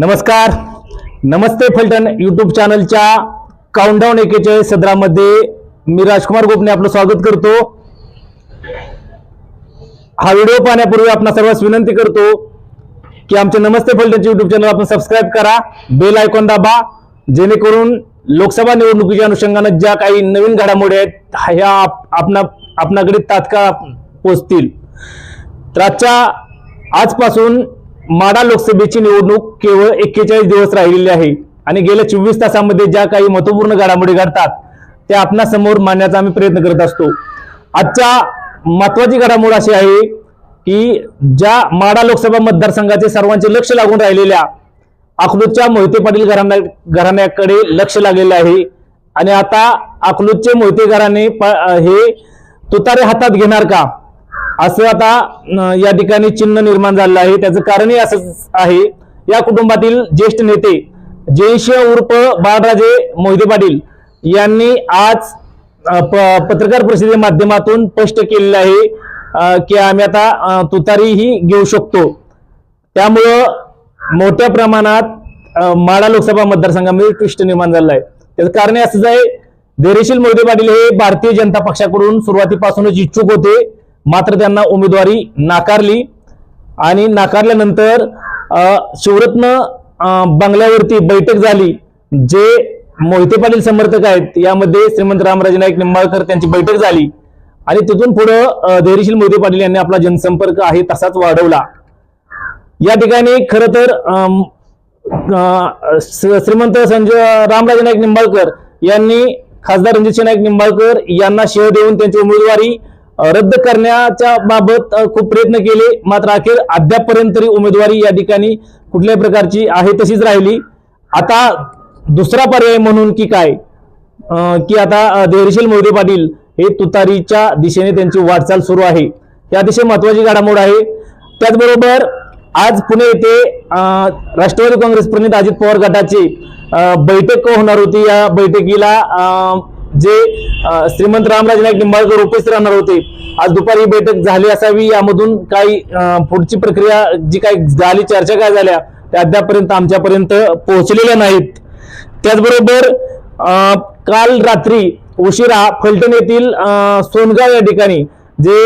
नमस्कार. नमस्ते फलटण यूट्यूब चॅनलच्या काउंटडाऊन एकेचाळीस सदरामध्ये मी राजकुमार गोपने आपलं स्वागत करतो. हा व्हिडिओ पाहण्यापूर्वी आपणा सर्वांस विनंती करतो की आमचे नमस्ते फलटणचे यूट्यूब चॅनल आपण सबस्क्राईब करा बेल आयकॉन दाबा जेणेकरून लोकसभा निवडणुकीच्या अनुषंगानं ज्या काही नवीन घडामोडी आहेत ह्या आप- आपणा आपणाकडे तात्काळ पोचतील. तर आजच्या आजपासून माडा लोकसभेची निवडणूक केवळ एक्केचाळीस दिवस राहिलेली आहे. आणि गेल्या चोवीस तासामध्ये ज्या काही महत्त्वपूर्ण घडामोडी घडतात त्या आपणासमोर मांडण्याचा आम्ही प्रयत्न करत असतो. आजच्या महत्वाची घडामोड अशी आहे की ज्या माडा लोकसभा मतदारसंघाचे सर्वांचे लक्ष लागून राहिलेल्या अकलूजच्या मोहिते पाटील घराण्या घराण्याकडे लक्ष लागलेलं आहे. आणि आता अकलूजचे मोहिते घराणे प- हे तुतारे हातात घेणार का? असं आता या ठिकाणी चिन्ह निर्माण झालेलं आहे. त्याचं कारणही असंच आहे. या कुटुंबातील ज्येष्ठ नेते जयश उर्फ बाळराजे मोहिते पाटील यांनी आज प- पत्रकार परिषदेच्या माध्यमातून स्पष्ट केलेलं आहे की आम्ही आता तुतारीही घेऊ शकतो. त्यामुळं मोठ्या प्रमाणात माडा लोकसभा मतदारसंघामध्ये क्लिष्ट निर्माण झालं आहे. त्याचं कारण असंच आहे. धैर्यशील मोहिते पाटील हे भारतीय जनता पक्षाकडून सुरुवातीपासूनच इच्छुक होते. मात्र त्यांना उमेदवारी नाकारली. आणि नाकारल्यानंतर अं, शिवरत्न बंगल्यावरती बैठक झाली. जे मोहिते पाटील समर्थक आहेत यामध्ये श्रीमंत रामराजे नाईक निंबाळकर त्यांची बैठक झाली. आणि तिथून पुढं धैर्यशील मोहिते पाटील यांनी आपला जनसंपर्क आहे तसाच वाढवला. या ठिकाणी खर तर श्रीमंत संजय रामराजे नाईक निंबाळकर यांनी खासदार रणजित नाईक निंबाळकर यांना शेह देऊन त्यांची उमेदवारी रद्द करण्याच्या बाबत खूप प्रयत्न केले. मात्र अखेर अद्यापपर्यंत तरी उमेदवारी या ठिकाणी कुठल्याही प्रकारची आहे तशीच राहिली. आता दुसरा पर्याय म्हणून की काय? की आता अ, धैर्यशील मोहिते पाटील हे तुतारीच्या दिशेने त्यांची वाटचाल सुरू आहे. ही अतिशय महत्वाची घडामोड आहे. त्याचबरोबर आज पुणे येथे राष्ट्रवादी काँग्रेस प्रणित अजित पवार गटाची बैठक होणार होती. या बैठकीला जे श्रीमंत रामराज नाईक निंबाळकर उपस्थित राहणार होते. आज दुपारी ही बैठक झाली असावी यामधून काही पुढची प्रक्रिया जी काही झाली चर्चा काय झाल्या त्या अद्यापर्यंत आमच्यापर्यंत पोहोचलेल्या नाहीत. त्याचबरोबर काल रात्री उशिरा फलटण येथील सोनगाव या ठिकाणी जे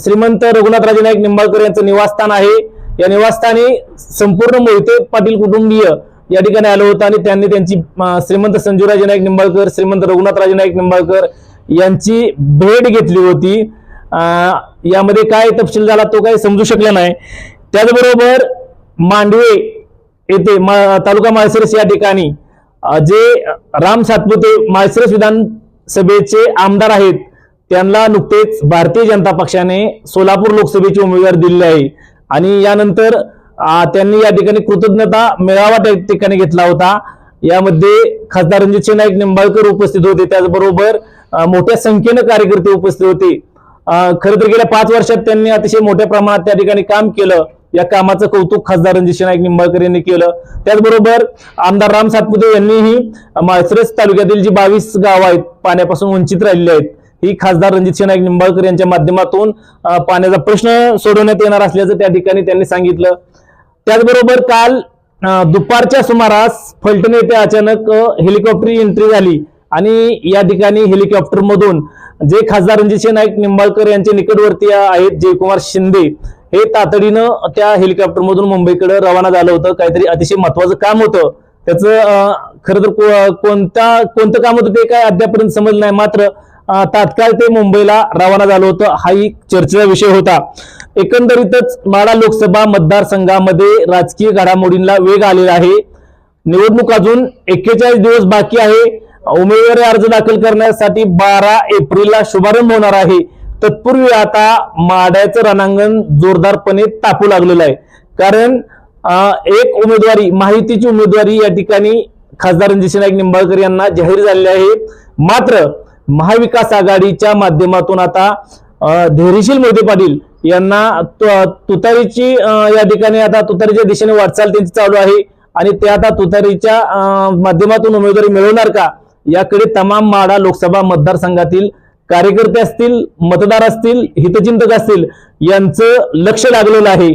श्रीमंत रघुनाथराजे नाईक निंबाळकर यांचं निवासस्थान आहे या निवासस्थानी संपूर्ण मोहिते पाटील कुटुंबीय या ठिकाणी आलं होतं आणि त्यांनी त्यांची श्रीमंत संजूराजे नाईक निंबाळकर श्रीमंत रघुनाथराजे नाईक निंबाळकर यांची भेट घेतली होती. यामध्ये काय तपशील झाला तो काही समजू शकला नाही. त्याचबरोबर मांडवे येथे मा- तालुका माळशिरस या ठिकाणी जे राम सातपुते माळशिरस विधानसभेचे आमदार आहेत त्यांना नुकतेच भारतीय जनता पक्षाने सोलापूर लोकसभेची उमेदवार दिले आहे. आणि यानंतर त्यांनी या ठिकाणी कृतज्ञता मेळावा त्या ठिकाणी घेतला होता. यामध्ये खासदार रणजित नाईक निंबाळकर उपस्थित होते. त्याचबरोबर मोठ्या संख्येनं कार्यकर्ते उपस्थित होते. खरं तर गेल्या पाच वर्षात त्यांनी अतिशय मोठ्या प्रमाणात त्या ठिकाणी काम केलं. या कामाचं कौतुक खासदार रणजित नाईक निंबाळकर यांनी केलं. त्याचबरोबर आमदार राम सातपुते यांनीही माळसरस तालुक्यातील जी बावीस गावं आहेत पाण्यापासून वंचित राहिलेली आहेत ही खासदार रणजित नाईक निंबाळकर यांच्या माध्यमातून पाण्याचा प्रश्न सोडवण्यात येणार असल्याचं त्या ठिकाणी त्यांनी सांगितलं. त्याचबरोबर काल दुपारच्या सुमारास फलटण येथे अचानक हेलिकॉप्टर एंट्री झाली. आणि या ठिकाणी हेलिकॉप्टर मधून जे खासदार रणजितसिंह नाईक निंबाळकर यांचे निकटवर्ती आहेत जयकुमार शिंदे हे तातडीनं त्या हेलिकॉप्टर मधून मुंबईकडे रवाना झालं होतं. काहीतरी अतिशय महत्वाचं काम होतं. त्याचं खरं तर को- कोणता कोणतं काम होतं ते काय अद्यापर्यंत समजलं नाही. मात्र तात्काळ ते मुंबईला रवाना झालं होतं. हा एक चर्चेचा विषय होता. एकंदरीतच माडा लोकसभा मतदारसंघामध्ये राजकीय घडामोडींना वेग आलेला आहे. निवडणूक अजून एक्केचाळीस दिवस बाकी आहे. उमेदवारी अर्ज दाखल करण्यासाठी बारा एप्रिलला शुभारंभ होणार आहे. तत्पूर्वी आता माड्याचं रणांगण जोरदारपणे तापू लागलेलं आहे. कारण एक उमेदवारी माहितीची उमेदवारी या ठिकाणी खासदार रणजित नाईक निंबाळकर यांना जाहीर झालेली आहे. मात्र महाविकास आघाडीच्या माध्यमातून आता धैर्यशील मोहिते पाटील यांना तु- तुतारीची या ठिकाणी आता तुतारीच्या दिशेने वाटचाल त्यांची चालू आहे. आणि ते आता तुतारीच्या माध्यमातून उमेदवारी मिळवणार का? याकडे तमाम माडा लोकसभा मतदारसंघातील कार्यकर्ते असतील मतदार असतील हितचिंतक असतील यांचं लक्ष लागलेलं आहे.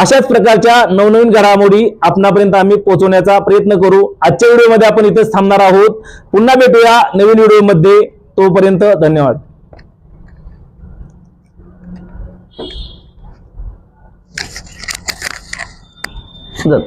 अशाच प्रकारच्या नवनवीन घडामोडी आपणापर्यंत आम्ही पोहोचवण्याचा प्रयत्न करू. आजच्या व्हिडिओमध्ये आपण इथेच थांबणार आहोत. पुन्हा भेटूया नवीन व्हिडिओमध्ये. तोपर्यंत धन्यवाद. चल.